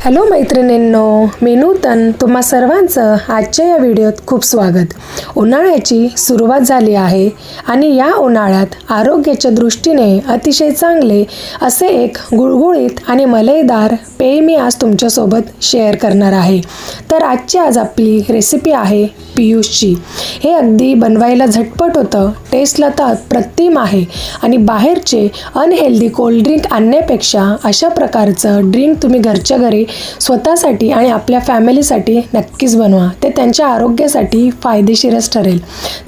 Hello मैत्रिणींनो मी नूतन. तुम्हा सर्वांचं आजच्या या व्हिडिओत खूप स्वागत. उन्हाळ्याची सुरुवात झाली आहे आणि या उन्हाळ्यात आरोग्याच्या दृष्टीने अतिशय चांगले असे एक गुळगुळीत आणि मलईदार पेय मी आज तुमच्यासोबत शेअर करणार आहे. तर आजची आज आपली रेसिपी आहे पियुषची. हे अगदी बनवायला झटपट होतं टेस्टला तर अप्रतिम आहे आणि बाहेरचे अनहेल्दी कोल्ड्रिंक आणण्यापेक्षा अशा प्रकारचं ड्रिंक तुम्ही घरच्या घरी स्वतःसाठी आणि आपल्या फॅमिलीसाठी नक्कीच बनवा. ते त्यांच्या आरोग्यासाठी फायदेशीरच ठरेल.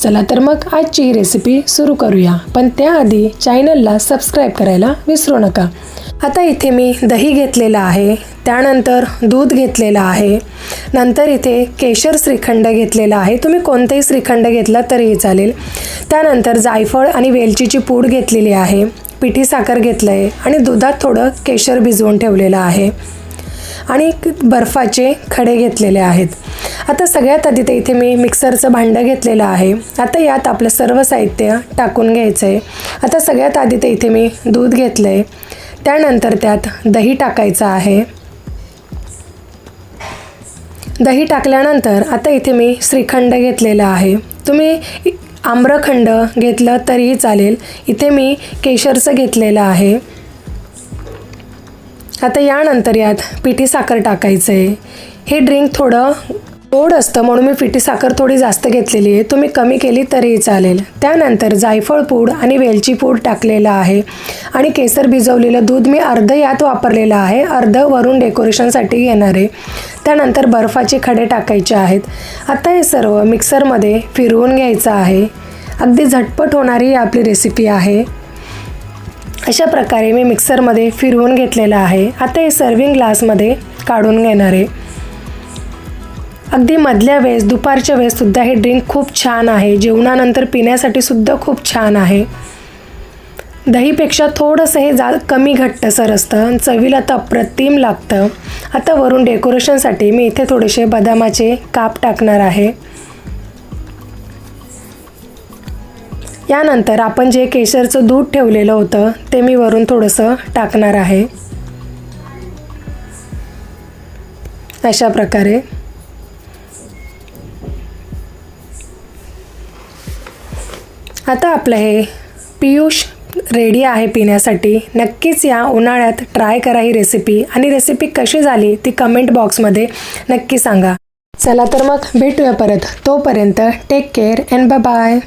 चला तर मग आजची रेसिपी सुरू करूया. पण त्याआधी चॅनलला सबस्क्राईब करायला विसरू नका. आता इथे मी दही घेतलेलं आहे. त्यानंतर दूध घेतलेलं आहे. नंतर इथे केशर श्रीखंड घेतलेला आहे. तुम्ही कोणतंही श्रीखंड घेतला तरीही चालेल. त्यानंतर जायफळ आणि वेलचीची पूड घेतलेली आहे. पिठी साखर घेतलं आहे आणि दुधात थोडं केशर भिजवून ठेवलेलं आहे. आणि बर्फाचे खडे घेतलेले आहेत. आता सगळ्यात आधी ते इथे मी मिक्सरचं भांडं घेतलेलं आहे. आता यात आपलं सर्व साहित्य टाकून घ्यायचं आहे आता सगळ्यात आधी ते इथे मी दूध घेतलं आहे त्यानंतर त्यात दही टाकायचं आहे. दही टाकल्यानंतर आता इथे मी श्रीखंड घेतलेला आहे. तुम्ही आम्रखंड घेतलं तरीही चालेल. इथे मी केशरचं घेतलेलं आहे. आता यानंतर यात पिठी साखर टाकायचं आहे हे ड्रिंक थोडं गोड असतं म्हणून मी पिठी साखर थोडी जास्त घेतलेली आहे. तुम्ही कमी केली तरीही चालेल. त्यानंतर जायफळ पूड आणि वेलची पूड टाकलेलं आहे. आणि केसर भिजवलेलं दूध मी अर्ध यात वापरलेलं आहे. अर्ध वरून डेकोरेशनसाठी येणार आहे. त्यानंतर बर्फाचे खडे टाकायचे आहेत. आता हे सर्व मिक्सरमध्ये फिरवून घ्यायचं आहे. अगदी झटपट होणारी ही आपली रेसिपी आहे. अशा प्रकारे मी मिक्सरमध्ये फिरवून घेतलेलं आहे. आता हे सर्विंग ग्लासमध्ये काढून घेणार आहे. अगदी मधल्या वेळेस दुपारच्या वेळेससुद्धा हे ड्रिंक खूप छान आहे. जेवणानंतर पिण्यासाठी सुद्धा खूप छान आहे. दहीपेक्षा थोडंसं हे जा कमी घट्टसर असतं. आणि चवीला तर अप्रतिम लागतं. आता वरून डेकोरेशनसाठी मी इथे थोडेसे बदामाचे काप टाकणार आहे. यानंतर आपण जे केशरचं दूध ठेवलेलं होतं ते मी वरून थोडंसं टाकणार आहे. अशा प्रकारे. आता आपलं हे पियुष रेडी आहे पिण्यासाठी. नक्कीच या उन्हाळ्यात ट्राय करा ही रेसिपी. आणि रेसिपी कशी झाली ती कमेंट बॉक्समध्ये नक्की सांगा. चला तर मग भेटूया परत. तोपर्यंत take care and bye bye